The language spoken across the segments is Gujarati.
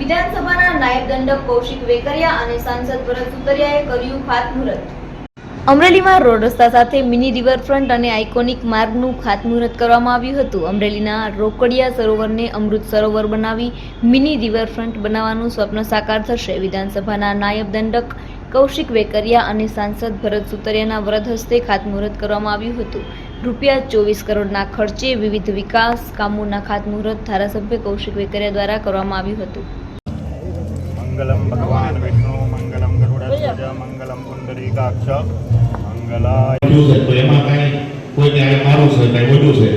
વિધાનસભાના નાયબ દંડક કૌશિક વેકરિયા અને સાંસદ ભરત સુતરિયાએ કર્યું ખાતમુહૂર્ત. અમરેલીમાં રોડ રસ્તા સાથે મિની રિવરફ્રન્ટ અને આઇકોનિક માર્ગનું ખાતમુહૂર્ત કરવામાં આવ્યું હતું. અમરેલીના રોકડિયા સરોવરને અમૃત સરોવર બનાવી મિની રિવરફ્રન્ટ બનાવવાનું સ્વપ્ન સાકાર થશે. વિધાનસભાના નાયબ દંડક કૌશિક વેકરિયા અને સાંસદ ભરત સુતરિયાના વરદ હસ્તે ખાતમુહૂર્ત કરવામાં આવ્યું હતું. રૂપિયા ચોવીસ કરોડના ખર્ચે વિવિધ વિકાસ કામોના ખાતમુહૂર્ત ધારાસભ્ય કૌશિક વેકરિયા દ્વારા કરવામાં આવ્યું હતું. મંગલમ ભગવાન વિષ્ણુ મંગલમ ગરુડધ્વજ મંગલમ પુંડરીકાક્ષ મંગલાય તો એમાં કાંઈ કોઈ કાંઈ મારું છે, કાંઈ ઓછું છે,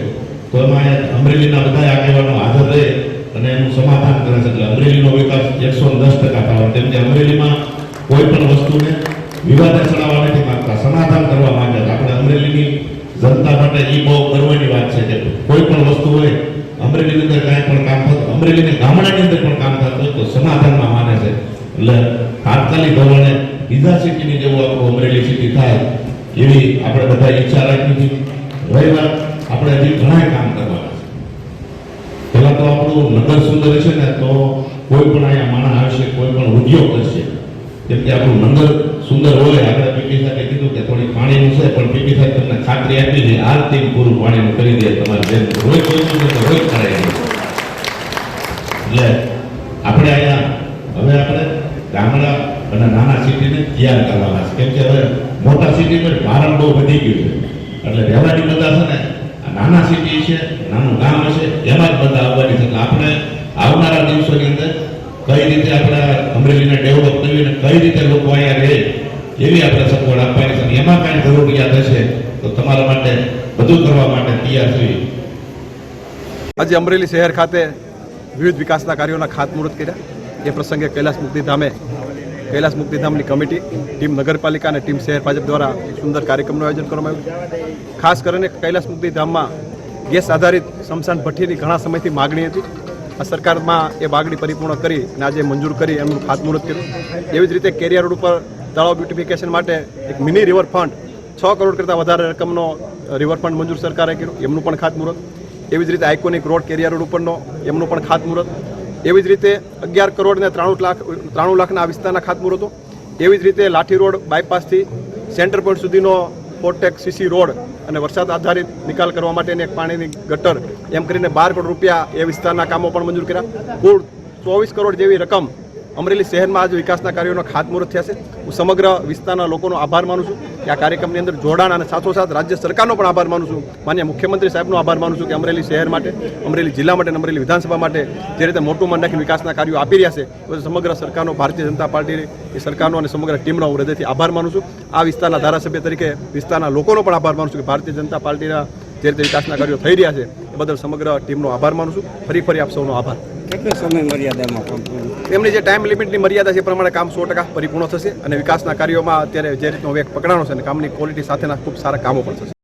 તો એમાં અમરેલીના બધા આગેવાનો હાજર રહે અને એનું સમાધાન કરે છે. એટલે અમરેલીનો વિકાસ એકસો દસ ટકા થવાનો. કેમ કે અમરેલીમાં કોઈ પણ વસ્તુને વિવાદ ચડાવવા નથી માંગતા. સમાધાન કરવા માંગે છે. આપણે અમરેલીની જનતા માટે એ બહુ ગર્વની વાત છે કે કોઈ પણ વસ્તુ હોય, અમરેલીની અંદર કાંઈ પણ કામ થતું, અમરેલીને ગામડાની અંદર પણ કામ થતું એટલે તાત્કાલિક ધોરણે બીજા સિટીની જેવું આપણું અમરેલી સિટી થાય એવી આપણે બધા ઈચ્છા રાખી હતી. રહી વાત આપણે હજી ઘણા કામ કરવાના છે. પહેલા તો આપણું નગર સુંદર છે ને તો કોઈ પણ અહીંયા માણસ આવશે, કોઈ પણ ઉદ્યોગ કરશે. કેમ કે આપણું નગર સુંદર હોય આપણે પીપી સાથે કીધું કે થોડી પાણીનું છે, પણ પીપી સાથે તમને ખાતરી આપી છે, આ તેમ પૂરું પાણીનું કરી દે, તમારે જેમ રોજ તો રોજ કરાય એટલે આપણે અહીંયા, હવે આપણે ગામડા અને નાના સિટીને તૈયાર કરવાના છે. કેમ કે હવે મોટા સિટીમાં ભારણ બહુ વધી ગયું છે. એટલે રહેવાની બધા છે ને નાના સિટી છે, નાનું ગામ હશે, એમાં જ બધા આવવાની છે. એટલે આપણે આવનારા દિવસોની અંદર કઈ રીતે આપણે અમરેલીને ડેવલપ કરવી અને કઈ રીતે લોકો અહીંયા રહે, એવી આપણે સગવડ આપવાની છે. અને એમાં કાંઈ જરૂરિયાત હશે, તો તમારા માટે બધું કરવા માટે તૈયાર થઈ આજે અમરેલી શહેર ખાતે વિવિધ વિકાસના કાર્યોના ખાતમુહૂર્ત કર્યા. એ પ્રસંગે કૈલાસ મુક્તિધામે, કૈલાસ મુક્તિધામની કમિટી, ટીમ નગરપાલિકા અને ટીમ શહેર ભાજપ દ્વારા એક સુંદર કાર્યક્રમનું આયોજન કરવામાં આવ્યું. ખાસ કરીને કૈલાસ મુક્તિધામમાં ગેસ આધારિત સ્મશાન ભઠ્ઠીની ઘણા સમયથી માગણી હતી. આ સરકારમાં એ માગણી પરિપૂર્ણ કરી અને આજે મંજૂર કરી એમનું ખાતમુહૂર્ત કર્યું. એવી જ રીતે કેરિયા રોડ ઉપર તળાવ બ્યુટિફિકેશન માટે એક મિની રિવરફ્રન્ટ છ કરોડ કરતાં વધારે રકમનો રિવરફ્રન્ટ મંજૂર સરકારે કર્યું. એમનું પણ ખાતમુહૂર્ત. એવી જ રીતે આઇકોનિક રોડ કેરિયા રોડ ઉપરનો એમનું પણ ખાતમુહૂર્ત. એવી જ રીતે અગિયાર કરોડ ને ત્રાણું લાખ, ત્રાણું લાખના વિસ્તારના ખાતમુહૂર્તો એવી જ રીતે લાઠી રોડ બાયપાસથી સેન્ટર પોઈન્ટ સુધીનો પોર્ટેક સીસી રોડ અને વરસાદ આધારિત નિકાલ કરવા માટેની એક પાણીની ગટર એમ કરીને બાર કરોડ રૂપિયા એ વિસ્તારના કામો પણ મંજૂર કર્યા. કુલ ચોવીસ કરોડ જેવી રકમ અમરેલી શહેરમાં આજે વિકાસના કાર્યોનો ખાતમુહૂર્ત થયા છે. હું સમગ્ર વિસ્તારના લોકોનો આભાર માનું છું કે આ કાર્યક્રમની અંદર જોડાણ અને સાથોસાથ રાજ્ય સરકારનો પણ આભાર માનું છું. માન્ય મુખ્યમંત્રી સાહેબનો આભાર માનું છું કે અમરેલી શહેર માટે, અમરેલી જિલ્લા માટે અમરેલી વિધાનસભા માટે જે રીતે મોટું મન રાખીને વિકાસના કાર્યો આપી રહ્યા છે તો સમગ્ર સરકારનો, ભારતીય જનતા પાર્ટી એ સરકારનો અને સમગ્ર ટીમનો હું હૃદયથી આભાર માનું છું. આ વિસ્તારના ધારાસભ્ય તરીકે વિસ્તારના લોકોનો પણ આભાર માનું છું કે ભારતીય જનતા પાર્ટીના જે રીતે વિકાસના કાર્યો થઈ રહ્યા છે, એ બદલ સમગ્ર ટીમનો આભાર માનું છું. ફરી ફરી આપ સૌનો આભાર. કેટલો સમય મર્યાદામાં કામ પૂરું એમની જે ટાઈમ લિમિટની મર્યાદા છે એ પ્રમાણે કામ સો ટકા પરિપૂર્ણ થશે અને વિકાસના કાર્યોમાં અત્યારે જે રીતનો વેગ પકડાણો છે અને કામની ક્વોલિટી સાથેના ખૂબ સારા કામો પણ થશે.